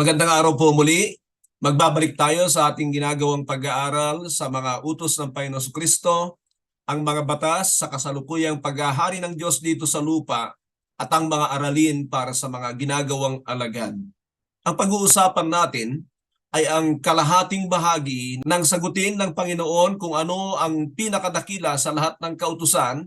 Magandang araw po muli. Magbabalik tayo sa ating ginagawang pag-aaral sa mga utos ng Panginoon Kristo, ang mga batas sa kasalukuyang paghahari ng Diyos dito sa lupa at ang mga aralin para sa mga ginagawang alagad. Ang pag-uusapan natin ay ang kalahating bahagi ng sagutin ng Panginoon kung ano ang pinakadakila sa lahat ng kautusan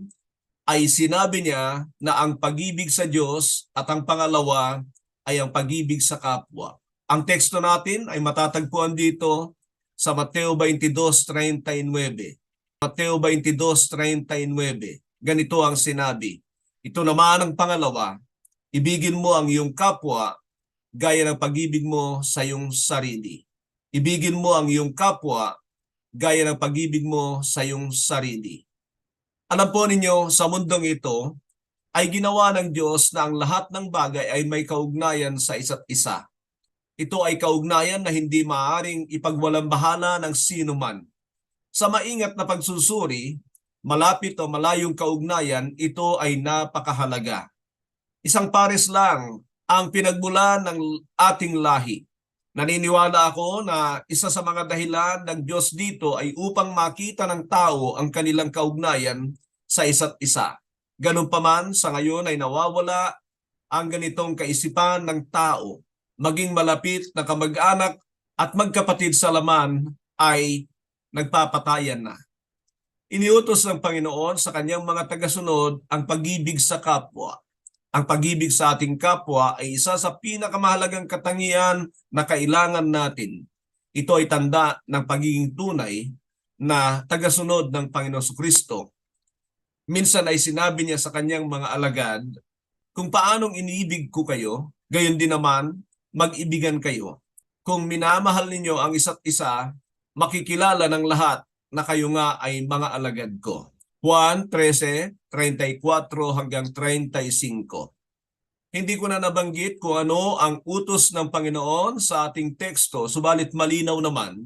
ay sinabi niya na ang pag-ibig sa Diyos at ang pangalawa ay ang pag-ibig sa kapwa. Ang teksto natin ay matatagpuan dito sa Mateo 22:39. Mateo 22:39. Ganito ang sinabi. Ito naman ang pangalawa, ibigin mo ang iyong kapwa gaya ng pag-ibig mo sa iyong sarili. Ibigin mo ang iyong kapwa gaya ng pag-ibig mo sa iyong sarili. Alam po ninyo, sa mundong ito, ay ginawa ng Diyos na ang lahat ng bagay ay may kaugnayan sa isa't isa. Ito ay kaugnayan na hindi maaaring ipagwalambahala ng sino man. Sa maingat na pagsusuri, malapit o malayong kaugnayan, ito ay napakahalaga. Isang pares lang ang pinagmulan ng ating lahi. Naniniwala ako na isa sa mga dahilan ng Diyos dito ay upang makita ng tao ang kanilang kaugnayan sa isa't isa. Ganun pa man, sa ngayon ay nawawala ang ganitong kaisipan ng tao. Maging malapit na kamag-anak at magkapatid sa laman ay nagpapatayan na. Iniutos ng Panginoon sa kanyang mga tagasunod ang pag-ibig sa kapwa. Ang pag-ibig sa ating kapwa ay isa sa pinakamahalagang katangian na kailangan natin. Ito ay tanda ng pagiging tunay na tagasunod ng Panginoon Kristo. Minsan ay sinabi niya sa kanyang mga alagad, kung paanong iniibig ko kayo, gayon din naman mag-ibigan kayo. Kung minamahal ninyo ang isa't isa, makikilala ng lahat na kayo nga ay mga alagad ko. Juan 13:34 hanggang 35. Hindi ko na nabanggit kung ano ang utos ng Panginoon sa ating teksto, subalit malinaw naman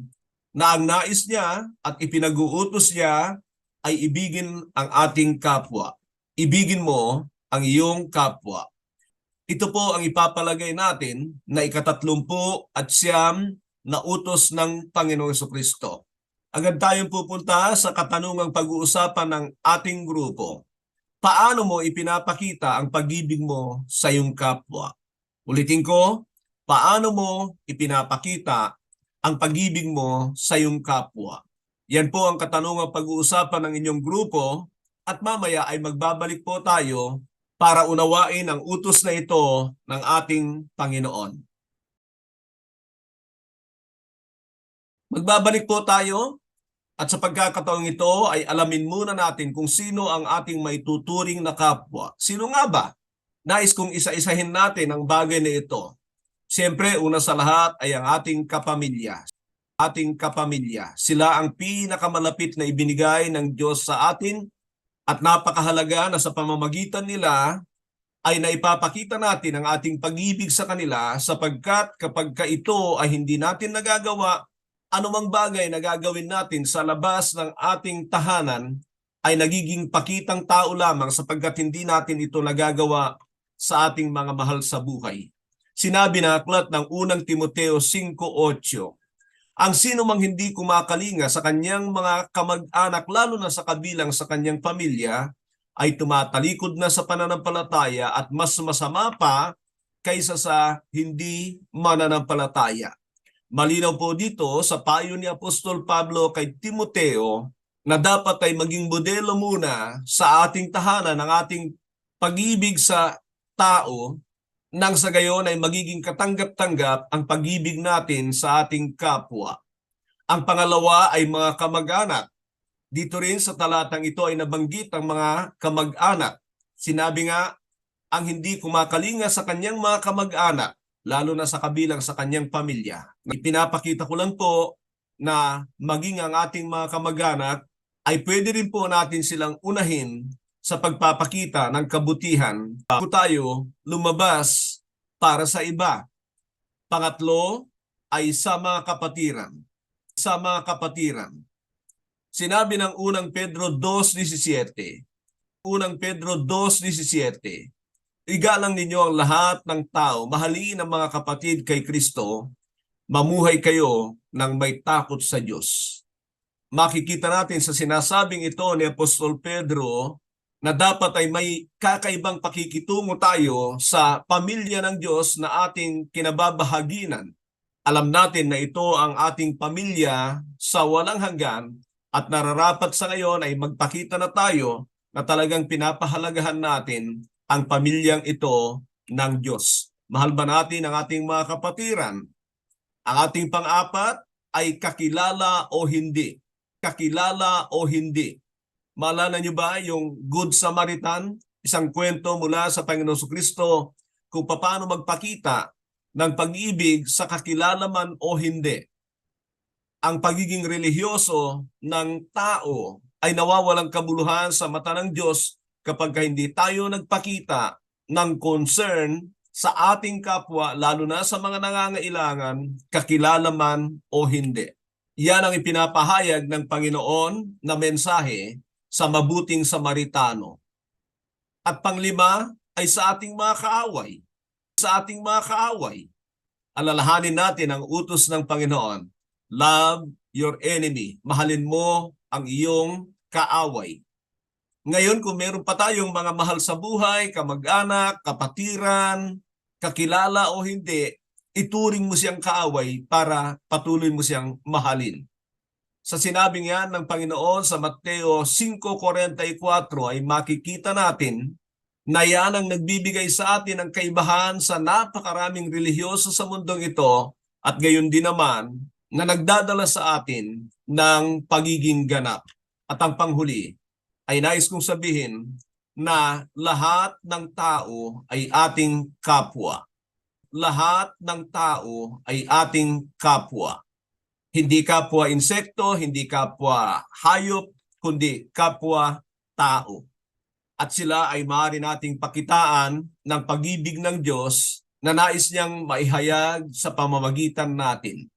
na ang nais niya at ipinag-uutos niya ay ibigin ang ating kapwa. Ibigin mo ang iyong kapwa. Ito po ang ipapalagay natin na ikatatlumpu at siyam na utos ng Panginoong Kristo. Agad tayong pupunta sa katanungang pag-uusapan ng ating grupo. Paano mo ipinapakita ang pag-ibig mo sa iyong kapwa? Ulitin ko, paano mo ipinapakita ang pag-ibig mo sa iyong kapwa? Yan po ang katanungang pag-uusapan ng inyong grupo at mamaya ay magbabalik po tayo para unawain ang utos na ito ng ating Panginoon. Magbabalik po tayo at sa pagkakataong ito ay alamin muna natin kung sino ang ating may tuturing na kapwa. Sino nga ba? Nais kong isa-isahin natin ang bagay na ito. Siyempre, una sa lahat ay ang ating kapamilya. Ating kapamilya. Sila ang pinakamalapit na ibinigay ng Diyos sa atin at napakahalaga na sa pamamagitan nila ay naipapakita natin ang ating pag-ibig sa kanila sapagkat kapag ka ito ay hindi natin nagagawa, anumang bagay na gagawin natin sa labas ng ating tahanan ay nagiging pakitang tao lamang sapagkat hindi natin ito nagagawa sa ating mga mahal sa buhay. Sinabi na aklat ng unang Timoteo 5.8, ang sino mang hindi kumakalinga sa kanyang mga kamag-anak lalo na sa kabilang sa kanyang pamilya ay tumatalikod na sa pananampalataya at mas masama pa kaysa sa hindi mananampalataya. Malinaw po dito sa payo ni Apostol Pablo kay Timoteo na dapat ay maging modelo muna sa ating tahanan ng ating pag-ibig sa tao nang sa gayon ay magiging katanggap-tanggap ang pag-ibig natin sa ating kapwa. Ang pangalawa ay mga kamag-anak. Dito rin sa talatang ito ay nabanggit ang mga kamag-anak. Sinabi nga, ang hindi kumakalinga sa kanyang mga kamag-anak, lalo na sa kabilang sa kanyang pamilya. Ipinapakita ko lang po na maging ang ating mga kamag-anak ay pwede rin po natin silang unahin sa pagpapakita ng kabutihan bago tayo lumabas para sa iba. Pangatlo ay sa mga kapatiran. Sa mga kapatiran. Sinabi ng unang Pedro 2.17, unang Pedro 2.17, Igalang ninyo ang lahat ng tao, mahalin ang mga kapatid kay Kristo, mamuhay kayo ng may takot sa Diyos. Makikita natin sa sinasabing ito ni Apostol Pedro na dapat ay may kakaibang pakikitungo tayo sa pamilya ng Diyos na ating kinababahaginan. Alam natin na ito ang ating pamilya sa walang hanggan at nararapat sa ngayon ay magpakita na tayo na talagang pinapahalagahan natin ang pamilyang ito ng Diyos. Mahal ba natin ang ating mga kapatiran? Ang ating pang-apat ay kakilala o hindi. Kakilala o hindi. Maalala niyo ba yung Good Samaritan? Isang kwento mula sa Panginoon Kristo kung paano magpakita ng pag-ibig sa kakilala man o hindi. Ang pagiging relihiyoso ng tao ay nawawalang kabuluhan sa mata ng Diyos kapag hindi tayo nagpakita ng concern sa ating kapwa, lalo na sa mga nangangailangan, kakilala man o hindi. Yan ang ipinapahayag ng Panginoon na mensahe sa mabuting Samaritano. At panglima ay sa ating mga kaaway. Sa ating mga kaaway, alalahanin natin ang utos ng Panginoon. Love your enemy. Mahalin mo ang iyong kaaway. Ngayon, kung meron pa tayong mga mahal sa buhay, kamag-anak, kapatiran, kakilala o hindi, ituring mo siyang kaaway para patuloy mo siyang mahalin. Sa sinabing yan ng Panginoon sa Mateo 5.44 ay makikita natin na yan ang nagbibigay sa atin ng kaibahan sa napakaraming relihiyoso sa mundong ito at gayon din naman na nagdadala sa atin ng pagiging ganap. At ang panghuli, ay nais kong sabihin na lahat ng tao ay ating kapwa. Lahat ng tao ay ating kapwa. Hindi kapwa insekto, hindi kapwa hayop, kundi kapwa tao. At sila ay maaari nating pakitaan ng pag-ibig ng Diyos na nais niyang maihayag sa pamamagitan natin.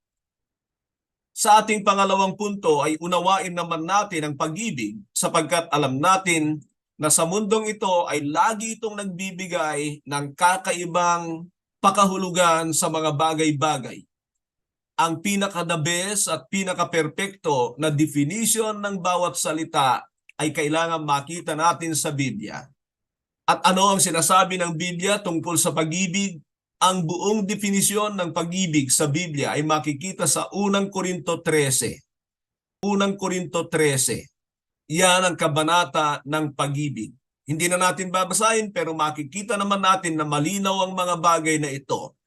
Sa ating pangalawang punto ay unawain naman natin ang pag-ibig sapagkat alam natin na sa mundong ito ay lagi itong nagbibigay ng kakaibang pakahulugan sa mga bagay-bagay. Ang pinaka-the best at pinaka-perpekto na definition ng bawat salita ay kailangan makita natin sa Biblia. At ano ang sinasabi ng Biblia tungkol sa pag-ibig? Ang buong definisyon ng pag-ibig sa Biblia ay makikita sa unang Korinto 13. Unang Korinto 13. Yan ang kabanata ng pag-ibig. Hindi na natin babasahin pero makikita naman natin na malinaw ang mga bagay na ito.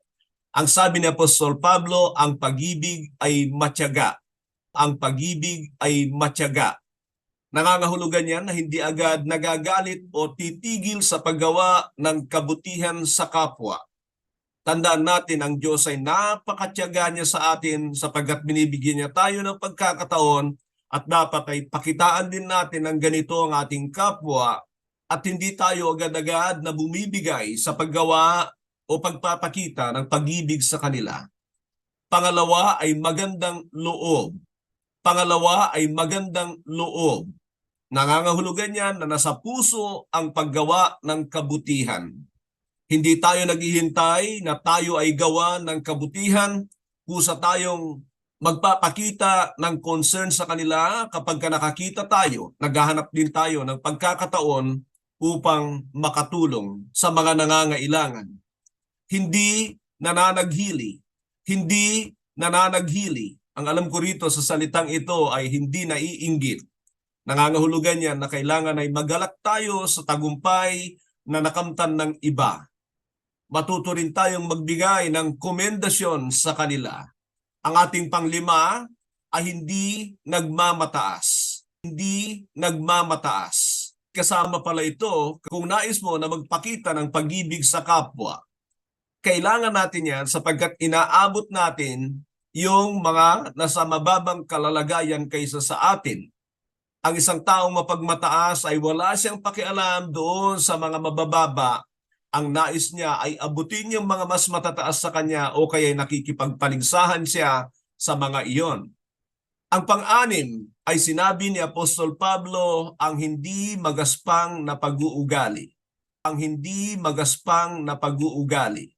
Ang sabi ni Apostol Pablo, ang pag-ibig ay matyaga. Ang pag-ibig ay matyaga. Nangangahulugan yan na hindi agad nagagalit o titigil sa paggawa ng kabutihan sa kapwa Tandaan natin ang Diyos ay napakatyaga niya sa atin sapagkat binibigyan niya tayo ng pagkakataon at dapat ay pakitaan din natin ng ganito ang ating kapwa at hindi tayo agad-agad na bumibigay sa paggawa o pagpapakita ng pag-ibig sa kanila. Pangalawa ay magandang loob. Pangalawa ay magandang loob. Nangangahulugan yan na nasa puso ang paggawa ng kabutihan. Hindi tayo naghihintay na tayo ay gawa ng kabutihan kusa tayong magpapakita ng concern sa kanila kapag ka nakakita tayo, naghahanap din tayo ng pagkakataon upang makatulong sa mga nangangailangan. Hindi nananaghili, hindi nananaghili. Ang alam ko rito sa salitang ito ay hindi naiinggit. Nangangahulugan yan na kailangan ay magalak tayo sa tagumpay na nakamtan ng iba matuto rin tayong magbigay ng komendasyon sa kanila. Ang ating panglima ay hindi nagmamataas. Hindi nagmamataas. Kasama pala ito kung nais mo na magpakita ng pag-ibig sa kapwa. Kailangan natin yan sapagkat inaabot natin yung mga nasa mababang kalalagayan kaysa sa atin. Ang isang taong mapagmataas ay wala siyang pakialam doon sa mga mabababa ang nais niya ay abutin yung mga mas matataas sa kanya o kaya nakikipagpaligsahan siya sa mga iyon. Ang pang-anim ay sinabi ni Apostol Pablo ang hindi magaspang na pag-uugali. Ang hindi magaspang na pag-uugali.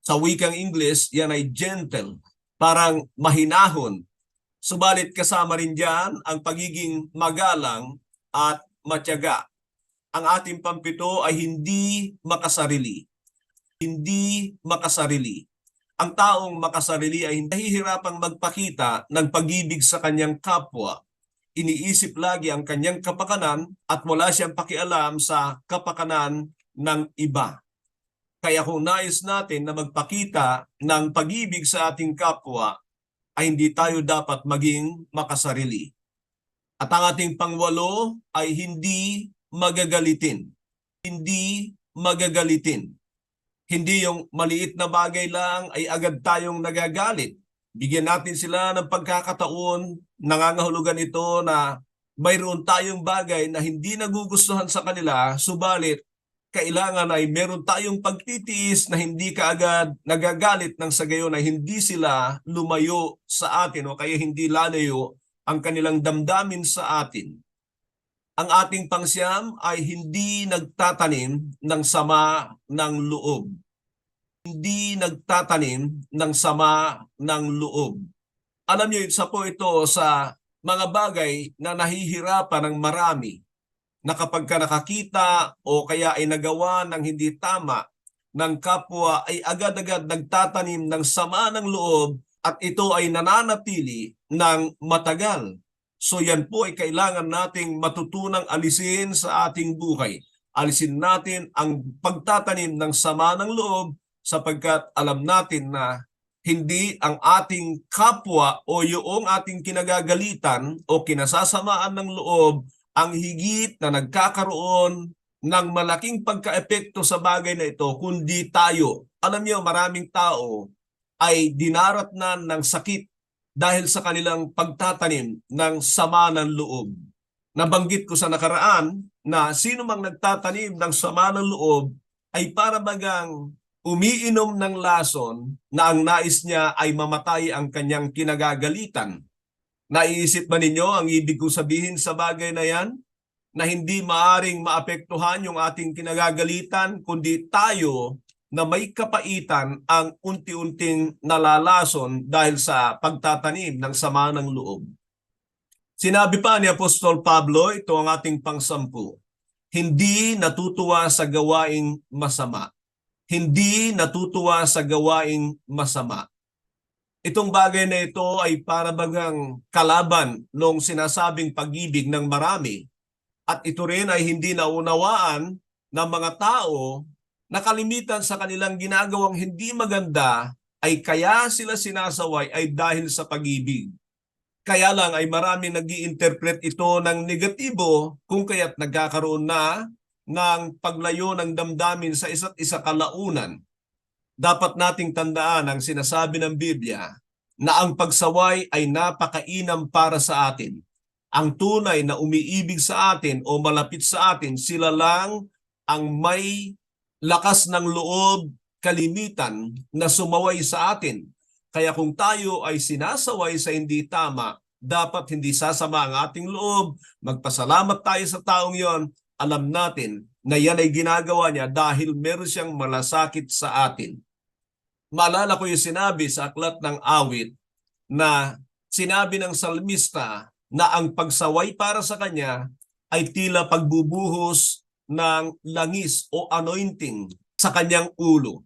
Sa wikang English, yan ay gentle, parang mahinahon. Subalit kasama rin diyan ang pagiging magalang at matyaga. Ang ating pampito ay hindi makasarili. Hindi makasarili. Ang taong makasarili ay nahihirapang magpakita ng pag-ibig sa kanyang kapwa. Iniisip lagi ang kanyang kapakanan at wala siyang pakialam sa kapakanan ng iba. Kaya kung nais natin na magpakita ng pag-ibig sa ating kapwa, ay hindi tayo dapat maging makasarili. At ang ating pangwalo ay hindi magagalitin. Hindi magagalitin. Hindi yung maliit na bagay lang ay agad tayong nagagalit. Bigyan natin sila ng pagkakataon, nangangahulugan ito na mayroon tayong bagay na hindi nagugustuhan sa kanila, subalit kailangan ay meron tayong pagtitiis na hindi kaagad nagagalit ng sa gayon ay hindi sila lumayo sa atin o kaya hindi lalayo ang kanilang damdamin sa atin. Ang ating pangsyam ay hindi nagtatanim ng sama ng loob. Hindi nagtatanim ng sama ng loob. Alam niyo, isa po ito sa mga bagay na nahihirapan ng marami na kapag ka nakakita o kaya ay nagawa ng hindi tama ng kapwa ay agad-agad nagtatanim ng sama ng loob at ito ay nananatili ng matagal. So yan po ay kailangan nating matutunang alisin sa ating buhay. Alisin natin ang pagtatanim ng sama ng loob sapagkat alam natin na hindi ang ating kapwa o yung ating kinagagalitan o kinasasamaan ng loob ang higit na nagkakaroon ng malaking pagkaepekto sa bagay na ito kundi tayo. Alam niyo maraming tao ay dinaratnan ng sakit dahil sa kanilang pagtatanim ng sama ng loob. Nabanggit ko sa nakaraan na sino mang nagtatanim ng sama ng loob ay para bagang umiinom ng lason na ang nais niya ay mamatay ang kanyang kinagagalitan. Naiisip ba ninyo ang ibig ko sabihin sa bagay na yan? Na hindi maaring maapektuhan yung ating kinagagalitan, kundi tayo na may kapaitan ang unti-unting nalalason dahil sa pagtatanim ng sama ng loob. Sinabi pa ni Apostol Pablo, ito ang ating pangsampu, hindi natutuwa sa gawaing masama. Hindi natutuwa sa gawaing masama. Itong bagay na ito ay para bagang kalaban nung sinasabing pag-ibig ng marami. At ito rin ay hindi naunawaan ng mga tao na kalimitan sa kanilang ginagawang hindi maganda ay kaya sila sinasaway ay dahil sa pag-ibig. Kaya lang ay marami nag interpret ito ng negatibo kung kaya't nagkakaroon na ng paglayo ng damdamin sa isa't isa kalaunan dapat nating tandaan ang sinasabi ng Biblia na ang pagsaway ay napakainam para sa atin. Ang tunay na umiibig sa atin o malapit sa atin, sila lang ang may lakas ng loob, kalimitan na sumaway sa atin. Kaya kung tayo ay sinasaway sa hindi tama, dapat hindi sasama ang ating loob. Magpasalamat tayo sa taong yon. Alam natin na yan ay ginagawa niya dahil meron siyang malasakit sa atin maalala ko yung sinabi sa aklat ng awit na sinabi ng salmista na ang pagsaway para sa kanya ay tila pagbubuhos ng langis o anointing sa kanyang ulo.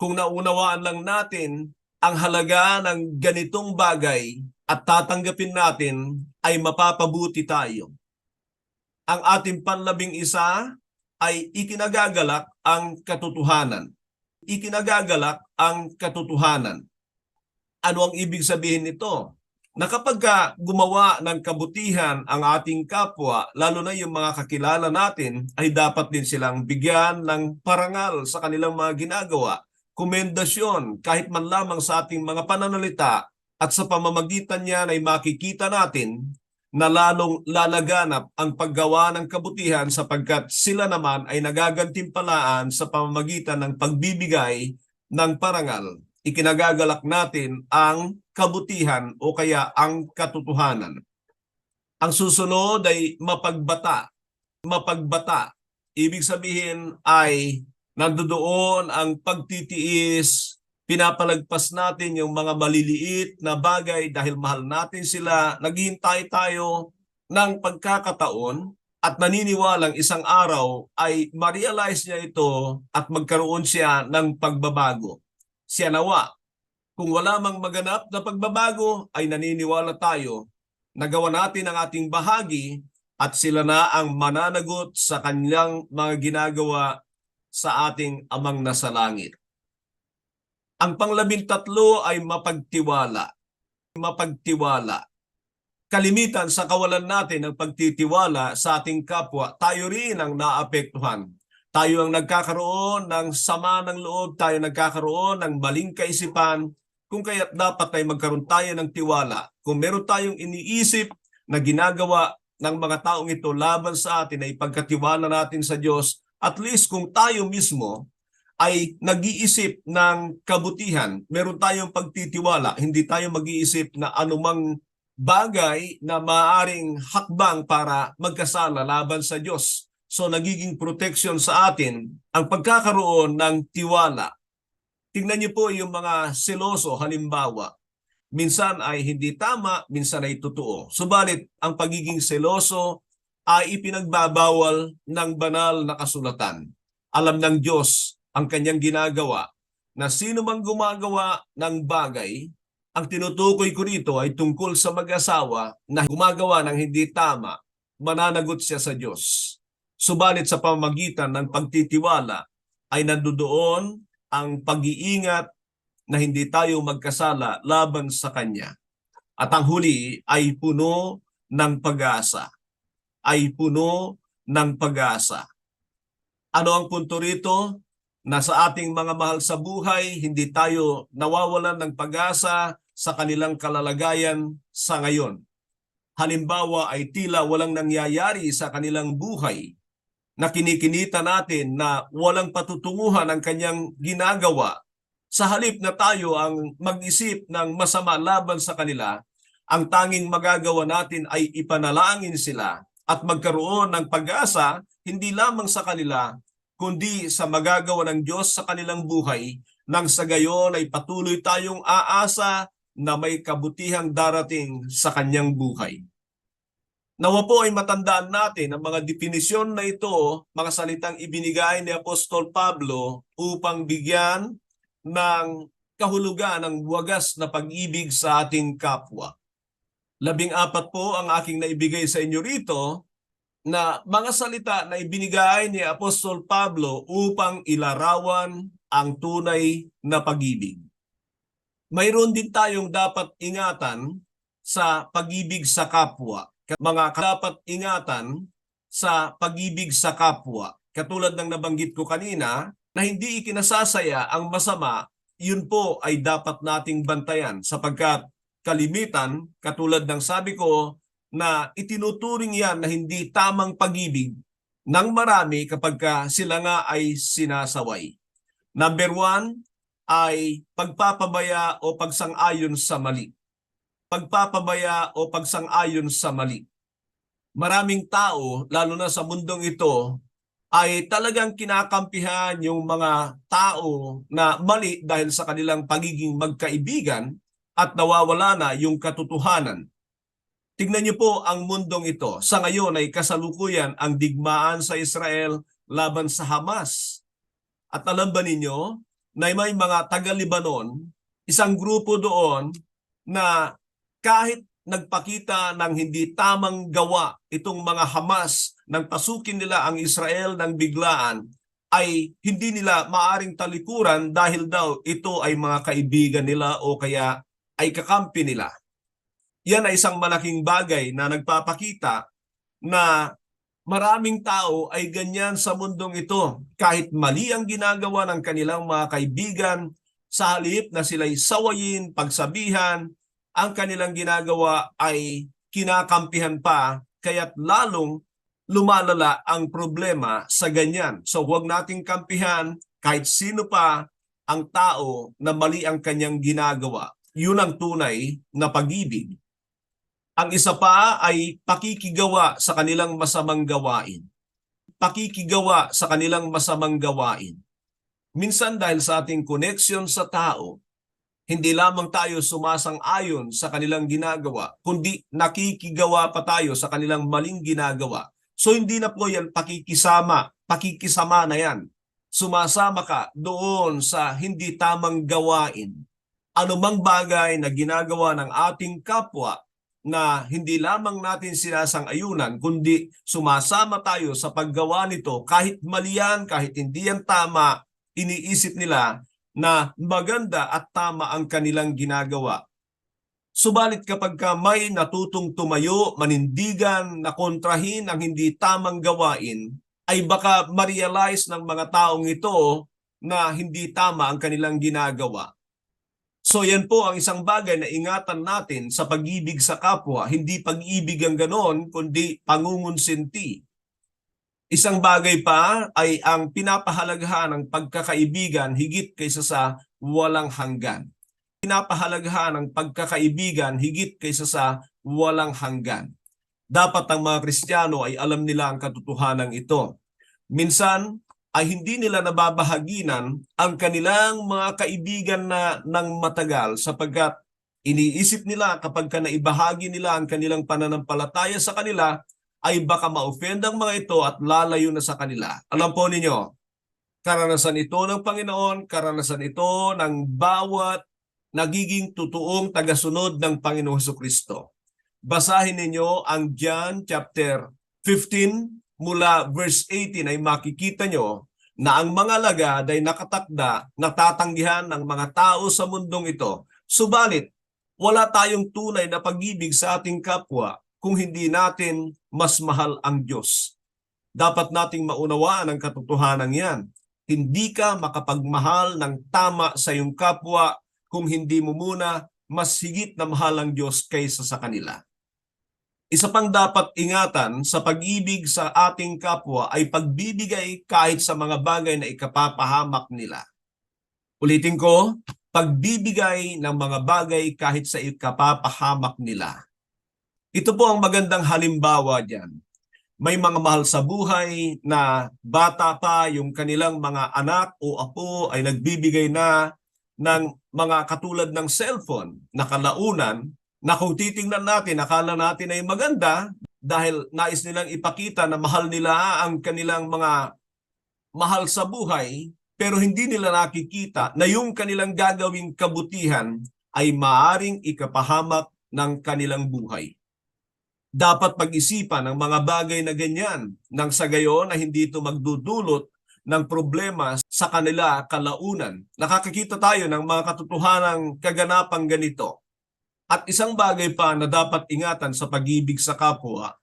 Kung naunawaan lang natin ang halaga ng ganitong bagay at tatanggapin natin ay mapapabuti tayo. Ang ating panlabing isa ay ikinagagalak ang katotohanan ikinagagalak ang katotohanan. Ano ang ibig sabihin nito? Na kapag ka gumawa ng kabutihan ang ating kapwa, lalo na yung mga kakilala natin, ay dapat din silang bigyan ng parangal sa kanilang mga ginagawa, komendasyon kahit man lamang sa ating mga pananalita at sa pamamagitan niyan ay makikita natin na lalong lalaganap ang paggawa ng kabutihan sapagkat sila naman ay nagagantimpalaan sa pamamagitan ng pagbibigay ng parangal. Ikinagagalak natin ang kabutihan o kaya ang katotohanan. Ang susunod ay mapagbata. Mapagbata. Ibig sabihin ay nandoon ang pagtitiis, pinapalagpas natin yung mga maliliit na bagay dahil mahal natin sila, naghihintay tayo ng pagkakataon at naniniwalang isang araw ay ma-realize niya ito at magkaroon siya ng pagbabago. Siya nawa. Kung wala mang maganap na pagbabago ay naniniwala tayo nagawa natin ang ating bahagi at sila na ang mananagot sa kanilang mga ginagawa sa ating amang nasa langit. Ang panglabing tatlo ay mapagtiwala. Mapagtiwala. Kalimitan sa kawalan natin ng pagtitiwala sa ating kapwa, tayo rin ang naapektuhan. Tayo ang nagkakaroon ng sama ng loob, tayo nagkakaroon ng maling kaisipan, kung kaya't dapat ay magkaroon tayo ng tiwala. Kung meron tayong iniisip na ginagawa ng mga taong ito laban sa atin ay pagkatiwala natin sa Diyos, at least kung tayo mismo ay nag-iisip ng kabutihan, meron tayong pagtitiwala, hindi tayo mag-iisip na anumang bagay na maaring hakbang para magkasala laban sa Diyos. So nagiging protection sa atin ang pagkakaroon ng tiwala Tingnan niyo po yung mga seloso halimbawa. Minsan ay hindi tama, minsan ay totoo. Subalit ang pagiging seloso ay ipinagbabawal ng banal na kasulatan. Alam ng Diyos ang kanyang ginagawa na sino mang gumagawa ng bagay, ang tinutukoy ko rito ay tungkol sa mag-asawa na gumagawa ng hindi tama, mananagot siya sa Diyos. Subalit sa pamagitan ng pagtitiwala ay nandoon ang pag-iingat na hindi tayo magkasala laban sa Kanya. At ang huli ay puno ng pag-asa. Ay puno ng pag-asa. Ano ang punto rito? Na sa ating mga mahal sa buhay, hindi tayo nawawalan ng pag-asa sa kanilang kalalagayan sa ngayon. Halimbawa ay tila walang nangyayari sa kanilang buhay na kinikinita natin na walang patutunguhan ang kanyang ginagawa, sa halip na tayo ang mag-isip ng masama laban sa kanila, ang tanging magagawa natin ay ipanalangin sila at magkaroon ng pag-asa hindi lamang sa kanila, kundi sa magagawa ng Diyos sa kanilang buhay, nang sa gayon ay patuloy tayong aasa na may kabutihang darating sa kanyang buhay. Nawa po ay matandaan natin ang mga definisyon na ito, mga salitang ibinigay ni Apostol Pablo upang bigyan ng kahulugan ng wagas na pag-ibig sa ating kapwa. Labing apat po ang aking naibigay sa inyo rito na mga salita na ibinigay ni Apostol Pablo upang ilarawan ang tunay na pag-ibig. Mayroon din tayong dapat ingatan sa pag-ibig sa kapwa mga dapat ingatan sa pag-ibig sa kapwa. Katulad ng nabanggit ko kanina, na hindi ikinasasaya ang masama, yun po ay dapat nating bantayan sapagkat kalimitan, katulad ng sabi ko, na itinuturing yan na hindi tamang pag-ibig ng marami kapag ka sila nga ay sinasaway. Number one ay pagpapabaya o pagsang-ayon sa mali pagpapabaya o pagsang-ayon sa mali. Maraming tao, lalo na sa mundong ito, ay talagang kinakampihan yung mga tao na mali dahil sa kanilang pagiging magkaibigan at nawawala na yung katotohanan. Tingnan niyo po ang mundong ito. Sa ngayon ay kasalukuyan ang digmaan sa Israel laban sa Hamas. At alam ba ninyo na may mga taga-Libanon, isang grupo doon na kahit nagpakita ng hindi tamang gawa itong mga Hamas nang pasukin nila ang Israel ng biglaan ay hindi nila maaring talikuran dahil daw ito ay mga kaibigan nila o kaya ay kakampi nila. Yan ay isang malaking bagay na nagpapakita na maraming tao ay ganyan sa mundong ito. Kahit mali ang ginagawa ng kanilang mga kaibigan, sa halip na sila'y sawayin, pagsabihan, ang kanilang ginagawa ay kinakampihan pa kaya't lalong lumalala ang problema sa ganyan. So huwag nating kampihan kahit sino pa ang tao na mali ang kanyang ginagawa. Yun ang tunay na pag-ibig. Ang isa pa ay pakikigawa sa kanilang masamang gawain. Pakikigawa sa kanilang masamang gawain. Minsan dahil sa ating connection sa tao, hindi lamang tayo sumasang-ayon sa kanilang ginagawa, kundi nakikigawa pa tayo sa kanilang maling ginagawa. So hindi na po yan pakikisama, pakikisama na yan. Sumasama ka doon sa hindi tamang gawain. Anumang bagay na ginagawa ng ating kapwa na hindi lamang natin sinasang-ayunan, kundi sumasama tayo sa paggawa nito kahit mali yan, kahit hindi yan tama, iniisip nila na maganda at tama ang kanilang ginagawa. Subalit kapag ka may natutong tumayo, manindigan, na kontrahin ang hindi tamang gawain, ay baka ma-realize ng mga taong ito na hindi tama ang kanilang ginagawa. So yan po ang isang bagay na ingatan natin sa pag-ibig sa kapwa. Hindi pag-ibig ang ganon, kundi pangungunsinti. Isang bagay pa ay ang pinapahalagahan ng pagkakaibigan higit kaysa sa walang hanggan. Pinapahalagahan ng pagkakaibigan higit kaysa sa walang hanggan. Dapat ang mga Kristiyano ay alam nila ang katotohanan ito. Minsan ay hindi nila nababahaginan ang kanilang mga kaibigan na ng matagal sapagkat iniisip nila kapag ka naibahagi nila ang kanilang pananampalataya sa kanila ay baka ma-offend ang mga ito at lalayo na sa kanila. Alam po ninyo, karanasan ito ng Panginoon, karanasan ito ng bawat nagiging totoong tagasunod ng Panginoong Hesus Kristo. Basahin ninyo ang John chapter 15 mula verse 18 ay makikita nyo na ang mga lagad ay nakatakda, natatanggihan ng mga tao sa mundong ito. Subalit, wala tayong tunay na pag-ibig sa ating kapwa kung hindi natin mas mahal ang Diyos. Dapat nating maunawaan ang katotohanan yan. Hindi ka makapagmahal ng tama sa iyong kapwa kung hindi mo muna mas higit na mahal ang Diyos kaysa sa kanila. Isa pang dapat ingatan sa pag-ibig sa ating kapwa ay pagbibigay kahit sa mga bagay na ikapapahamak nila. Ulitin ko, pagbibigay ng mga bagay kahit sa ikapapahamak nila. Ito po ang magandang halimbawa diyan. May mga mahal sa buhay na bata pa yung kanilang mga anak o apo ay nagbibigay na ng mga katulad ng cellphone na kalaunan na kung titingnan natin, akala natin ay maganda dahil nais nilang ipakita na mahal nila ang kanilang mga mahal sa buhay, pero hindi nila nakikita na yung kanilang gagawing kabutihan ay maaring ikapahamak ng kanilang buhay. Dapat pag-isipan ang mga bagay na ganyan nang sa gayon na hindi ito magdudulot ng problema sa kanila kalaunan. Nakakakita tayo ng mga katotohanang kaganapang ganito. At isang bagay pa na dapat ingatan sa pag-ibig sa kapwa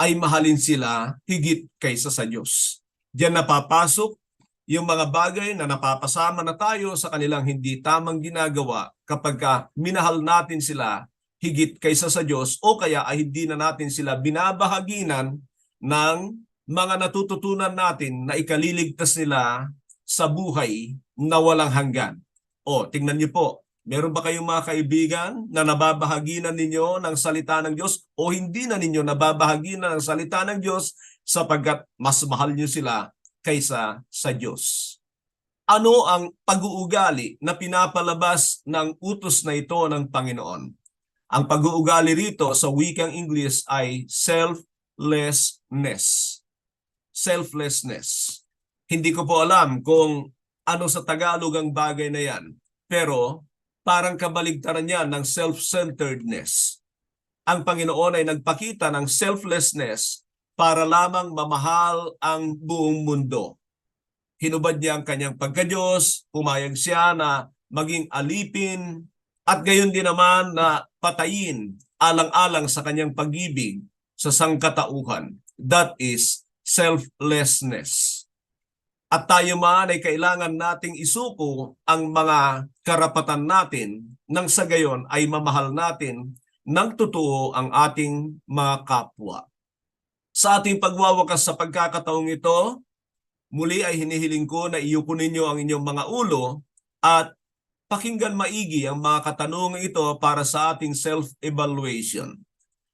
ay mahalin sila higit kaysa sa Diyos. Diyan napapasok yung mga bagay na napapasama na tayo sa kanilang hindi tamang ginagawa kapag ka minahal natin sila higit kaysa sa Diyos o kaya ay hindi na natin sila binabahaginan ng mga natututunan natin na ikaliligtas nila sa buhay na walang hanggan. O, tingnan niyo po, Meron ba kayong mga kaibigan na nababahaginan ninyo ng salita ng Diyos o hindi na ninyo nababahaginan ng salita ng Diyos sapagkat mas mahal niyo sila kaysa sa Diyos? Ano ang pag-uugali na pinapalabas ng utos na ito ng Panginoon? Ang pag-uugali rito sa wikang English ay selflessness. Selflessness. Hindi ko po alam kung ano sa Tagalog ang bagay na yan. Pero parang kabaligtaran niya ng self-centeredness. Ang Panginoon ay nagpakita ng selflessness para lamang mamahal ang buong mundo. Hinubad niya ang kanyang pagkadyos, pumayag siya na maging alipin, at gayon din naman na patayin alang-alang sa kanyang pag-ibig sa sangkatauhan. That is selflessness. At tayo man ay kailangan nating isuko ang mga karapatan natin nang sa gayon ay mamahal natin ng totoo ang ating mga kapwa. Sa ating pagwawakas sa pagkakataong ito, muli ay hinihiling ko na iyuko ninyo ang inyong mga ulo at pakinggan maigi ang mga katanungan ito para sa ating self-evaluation.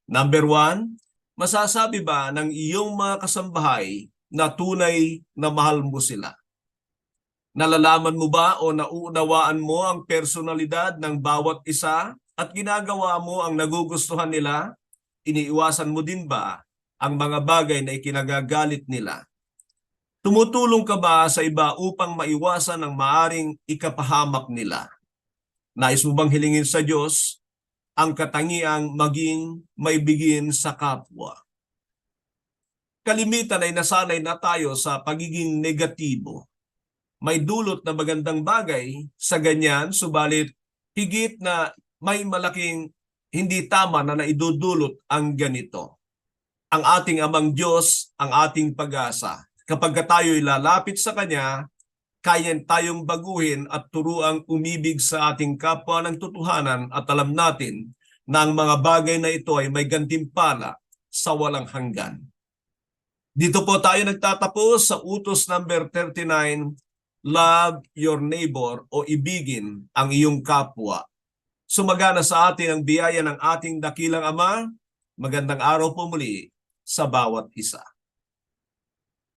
Number one, masasabi ba ng iyong mga kasambahay na tunay na mahal mo sila? Nalalaman mo ba o nauunawaan mo ang personalidad ng bawat isa at ginagawa mo ang nagugustuhan nila? Iniiwasan mo din ba ang mga bagay na ikinagagalit nila? Tumutulong ka ba sa iba upang maiwasan ang maaring ikapahamak nila? Nais mo bang hilingin sa Diyos ang katangiang maging maibigin sa kapwa? Kalimitan ay nasanay na tayo sa pagiging negatibo. May dulot na magandang bagay sa ganyan, subalit higit na may malaking hindi tama na naidudulot ang ganito. Ang ating amang Diyos, ang ating pag-asa. Kapag tayo'y lalapit sa Kanya, kaya tayong baguhin at turuang umibig sa ating kapwa ng tutuhanan at alam natin na ang mga bagay na ito ay may gantimpala sa walang hanggan. Dito po tayo nagtatapos sa utos number 39, love your neighbor o ibigin ang iyong kapwa. Sumagana sa atin ang biyaya ng ating dakilang Ama. Magandang araw po muli sa bawat isa.